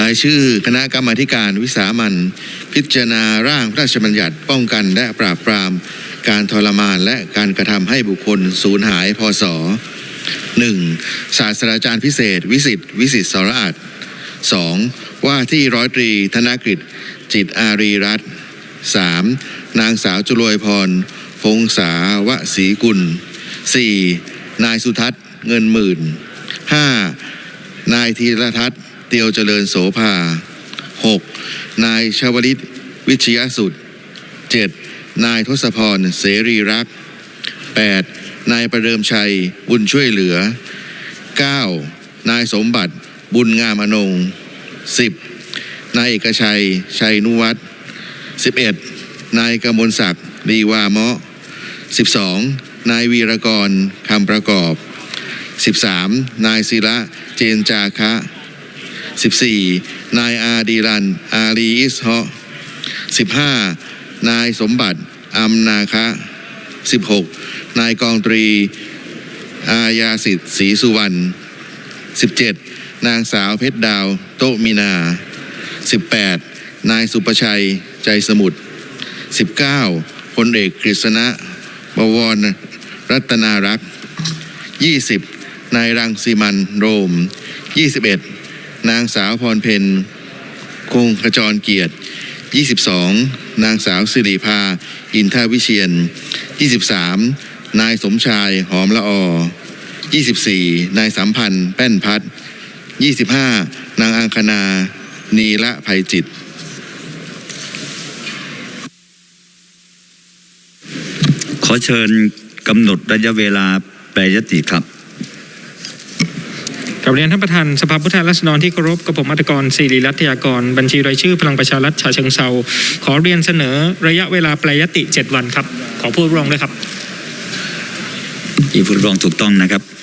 รายชื่อคณะกรรมาธิการวิสามันพิจารณาร่างพระราชบัญญัติป้องกันและปราบปราม การทรมานและการกระทำให้บุคคลสูญหายพศ 1. ศาสตราจารย์พิเศษ วิสิทธิ์วิสิทธิ์สรอาจ 2. ว่าที่ร้อยตรีธนกฤษจิตอารีรัตน์ 3. นางสาวจุลวยพร พงษาวสีกุล 4. นายสุทัศน์เงินหมื่น 5. นายธีรทัศน์ เตียวเจริญโสภา 6. นายชวลิต วิชยสุด 7. นายทศพร เสรีรักษ์ 8. นายประเดิมชัย บุญช่วยเหลือ 9. นายสมบัติบุญงามอนง 10. นายเอกชัย ชัยนุวัฒน์ 11. นายกมลศักดิ์ลีวาเมาะ 12. นายวีรกรคำประกอบ 13. นายศิระเจนจาคะ 14. นายอาดีรัน อารีอิสฮะ 15. นายสมบัติอัมนาคะ 16. นายกองตรี อาญาสิทธิ์ศรีสุวรรณ 17. นางสาวเพชรดาว โตมินา 18. นายสุประชัยใจสมุทร 19. พลเอกกฤษณะบวรรัตนารักษ์ 20. นายรังสีมันโรม 21. นางสาวพรเพนคงขจรเกียรติ 22. นางสาวสิริภา อินทวิเชียน 23. นายสมชายหอมละออ 24. นายสัมพันธ์แป้นพัด 25. นางอังคณา นีละภัยจิต ขอเชิญกำหนดระยะเวลาแปรยติครับ กับเรียนท่านประธานสภาผู้แทนราษฎรที่เคารพกับผมอัตกรศิริรัตยากร บัญชีรายชื่อพลังประชารัฐชาเชิงเซาขอเรียนเสนอระยะเวลาแปลยติ 7 วันครับ ขอผู้ร้องด้วยครับอีผู้ร้องถูกต้องนะครับ